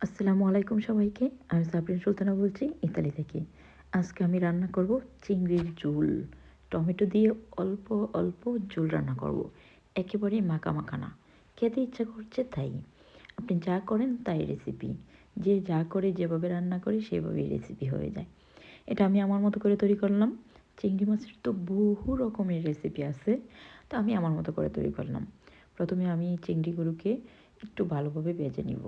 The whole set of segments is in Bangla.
আসসালামু আলাইকুম সবাইকে। আমি সাবরিন সুলতানা বলছি, ইতালি থেকে। আজকে আমি রান্না করব চিংড়ির ঝোল। টমেটো দিয়ে অল্প অল্প ঝোল রান্না করব। একেবারেই মাখা মাখা না খেতে ইচ্ছা করছে তাই। আপনি যা করেন তাই রেসিপি যে যা করে যেভাবে রান্না করি সেভাবেই রেসিপি হয়ে যায়। এটা আমি আমার মতো করে তৈরি করলাম। চিংড়ি মাছের তো বহু রকমের রেসিপি আছে। তো আমি আমার মতো করে তৈরি করলাম। প্রথমে আমি চিংড়িগুলোকে একটু ভালোভাবে ভেজে নিব।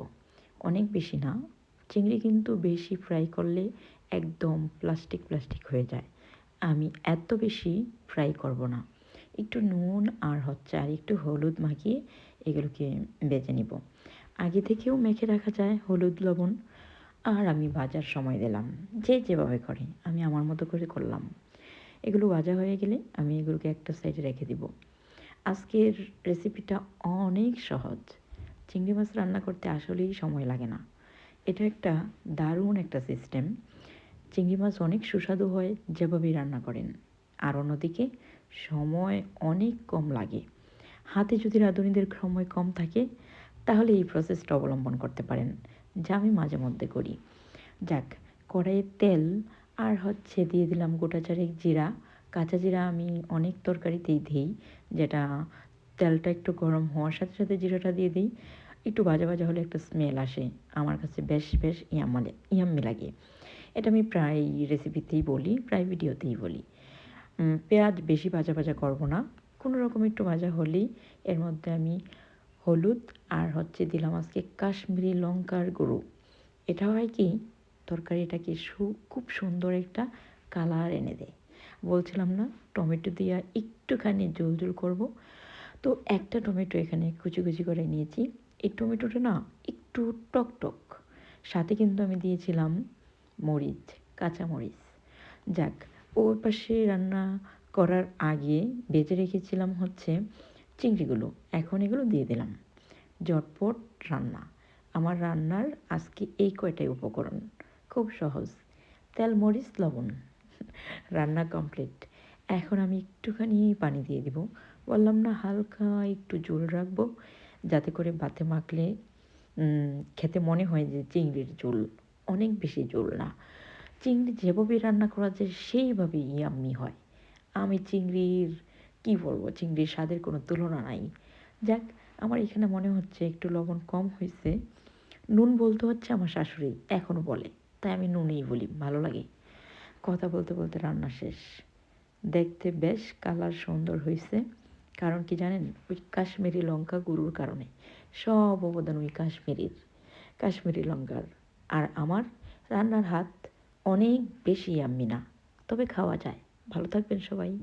অনেক বেশি না, চিংড়ি কিন্তু বেশি ফ্রাই করলে একদম প্লাস্টিক প্লাস্টিক হয়ে যায়। আমি এত বেশি ফ্রাই করব না। একটু নুন আর হচ্ছে আর একটু হলুদ মাখিয়ে এগুলোকে বেজে নিব। আগে থেকেও মেখে রাখা যায় হলুদ, লবণ। আর আমি ভাজার সময় দিলাম। যে যেভাবে করে, আমি আমার মতো করে করলাম। এগুলো ভাজা হয়ে গেলে আমি এগুলোকে একটা সাইডে রেখে দিব। আজকের রেসিপিটা অনেক সহজ। চিংড়ি মাছ রান্না করতে আসলেই সময় লাগে না। এটা একটা দারুণ একটা সিস্টেম চিংড়ি মাছ অনেক সুস্বাদু হয় যেভাবেই রান্না করেন। আর অন্যদিকে সময় অনেক কম লাগে। হাতে যদি রাঁধুনিদের সময় কম থাকে, তাহলে এই প্রসেসটা অবলম্বন করতে পারেন। যা আমি মাঝে মধ্যে করি। যাক, কড়াইয়ে তেল আর হচ্ছে দিয়ে দিলাম গোটা চারেক জিরা। কাঁচা জিরা আমি অনেক তরকারিতেই দিই, যেটা তেলটা একটু গরম হওয়ার সাথে সাথে জিরাটা দিয়ে দিই। একটু ভাজা ভাজা হলে একটা স্মেল আসে। আমার কাছে বেশ বেশ ইয়ামালে ইয়াম্মি লাগে। এটা আমি প্রায় রেসিপিতেই বলি, প্রায় ভিডিওতেই বলি। পেঁয়াজ বেশি ভাজা ভাজা করব না। কোনো রকম একটু ভাজা হলেই এর মধ্যে আমি হলুদ আর হচ্ছে দিলাম আজকে কাশ্মীরি লঙ্কার গুঁড়ো। এটা হয় কি, তরকারিটাকে সু, খুব সুন্দর একটা কালার এনে দেয়। বলছিলাম না, টমেটো দিয়া একটুখানি জল জল করব। তো একটা টমেটো এখানে কুচি কুচি করে নিয়েছি। এই টমেটোটা না একটু টক টক সাথে কিন্তু আমি দিয়েছিলাম মরিচ, কাঁচা মরিচ। যাক, ওর পাশে রান্না করার আগে বেজে রেখেছিলাম হচ্ছে চিংড়িগুলো। এখন এগুলো দিয়ে দিলাম। জটপট রান্না। আমার রান্নার আজকে এই কয়টাই উপকরণ? খুব সহজ। তেল, মরিচ, লবণ। রান্না কমপ্লিট। এখন আমি একটুখানি পানি দিয়ে দিব। বললাম, না, হালকা একটু জোল রাখব, যাতে করে ভাতে মাখলে খেতে মনে হয় যে চিংড়ির ঝোল অনেক বেশি জোল না। চিংড়ি যেভাবে রান্না করা যায়, সেইভাবেই ইয়াম্মি হয়। আমি চিংড়ির, কী বলব, চিংড়ির স্বাদের কোনো তুলনা নাই। যাক, আমার এখানে মনে হচ্ছে একটু লবণ কম হয়েছে নুন বলতে হচ্ছে আমার শাশুড়ি এখনও বলে। তাই আমি নুনেই বলি, ভালো লাগে। কথা বলতে বলতে রান্না শেষ। দেখতে বেশ কালার সুন্দর হয়েছে কারণ কি জানেন? ওই কাশ্মীরি লঙ্কা গুরুর কারণে। সব অবদান ওই কাশ্মীরির, কাশ্মীরি লঙ্কার। আর আমার রান্নার হাত অনেক বেশি আম্মি না তবে খাওয়া যায়। ভালো থাকবেন সবাই।